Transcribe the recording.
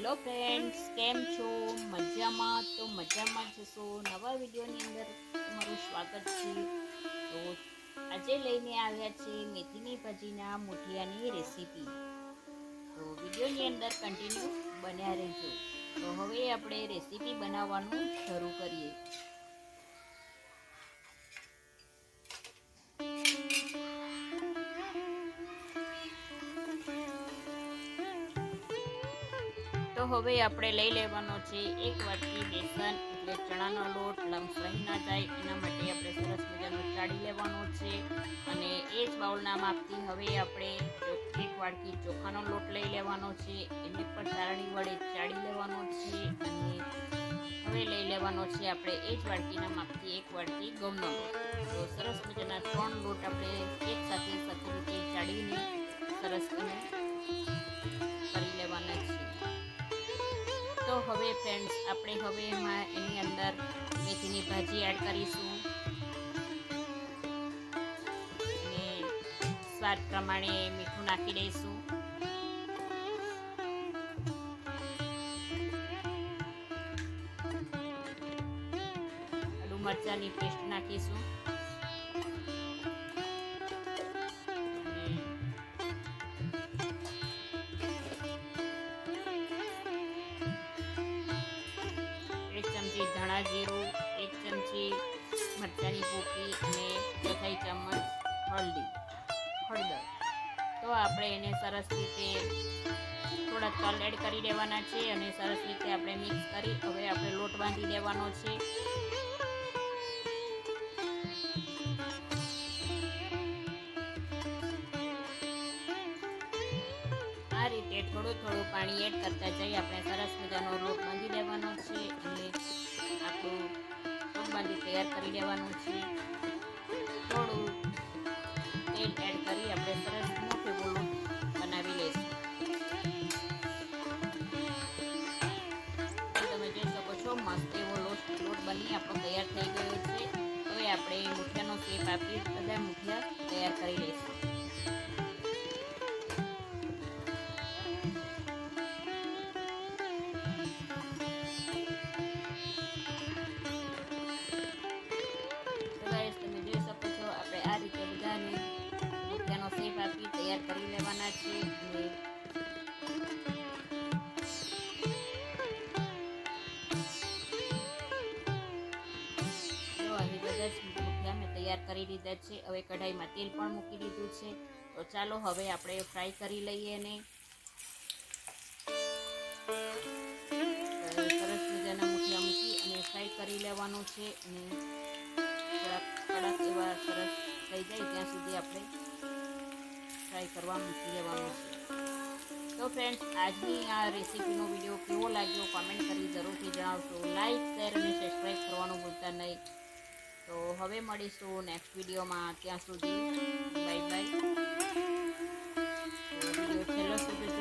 Hello friends કેમ છો? મજામાં? તો મજામાં જશો નવા વિડીયોની અંદર તમારું સ્વાગત છે. તો આજે લઈને આવ્યા છે મેથીની ભાજીના મુઠિયાની રેસીપી. તો વિડીયોની અંદર કન્ટિન્યુ બન્યા રહેજો. તો હવે આપણે રેસીપી બનાવવાનું શરૂ કરીએ. તો હવે આપણે લઈ લેવાનો છે એક વાટકી બેસન, એટલે ચણાનો લોટ લમ્સ ના જાય, એના માટે આપણે સરસ મજાનો ચાળી લેવાનો છે. અને એ જ બાઉલના માપથી હવે આપણે એક વાટકી ચોખાનો લોટ લઈ લેવાનો છે, એને પણ ચાળણી વડે ચાળી લેવાનો છે. અને હવે લઈ લેવાનો છે આપણે એ જ વાટકીના માપથી એક વાટકી ઘઉંનો લોટ. તો સરસ મજાના હવે ફ્રેન્ડ્સ આપણે હવે એમાં એની અંદર મેથીની ભાજી એડ કરીશું. અને સ્વાદ પ્રમાણે મીઠું નાખી દઈશું. આદુ મરચાંની પેસ્ટ નાખીશું. ચમચી ધાણા જીરું એક ચમચી મરચાંની ભૂકી અને ચોથાઈ ચમચ હળદી હળદર. તો આપણે એને સરસ રીતે થોડા તલ એડ કરી દેવાના છે અને સરસ રીતે આપણે મિક્સ કરી હવે આપણે લોટ બાંધી દેવાનો છે. આ રીતે થોડું થોડું પાણી એડ કરતા જઈ આપણે સરસ તૈયાર કરી દેવાનું છે. થોડું તેલ એડ કરી આપણે સરસ મોટો ગોળો બનાવી લઈશું. તમે જોઈ શકો છો, મસ્ત એવો લોટ લોટ બની આપણો તૈયાર થઈ ગયો છે. હવે આપણે મુઠિયાનો શેપ આપી બધા મુઠિયા તૈયાર કરી લઈશું. છે અહીં બધા જ મુઠિયા મેં તૈયાર કરી દીધા છે. હવે કઢાઈમાં તેલ પણ મૂકી દીધું છે. તો ચાલો હવે આપણે ફ્રાય કરી લઈએ ને. સરસ મજાના મુઠિયા મૂકી અને ફ્રાય કરી લેવાનું છે અને થોડાક કડક એવા સરસ થઈ જાય ત્યાં સુધી આપણે ટ્રાય કરવા મૂકી દેવાનું છે. તો ફ્રેન્ડ્સ આજની આ રેસીપીનો વીડિયો કેવો લાગ્યો કોમેન્ટ કરી જરૂરથી જણાવશો લાઇક શેર અને સબસ્ક્રાઈબ કરવાનું ભૂલતા નહીં. તો હવે મળીશું નેક્સ્ટ વિડીયોમાં ત્યાં સુધી બાય બાય વીડિયો છેલ્લો સુધી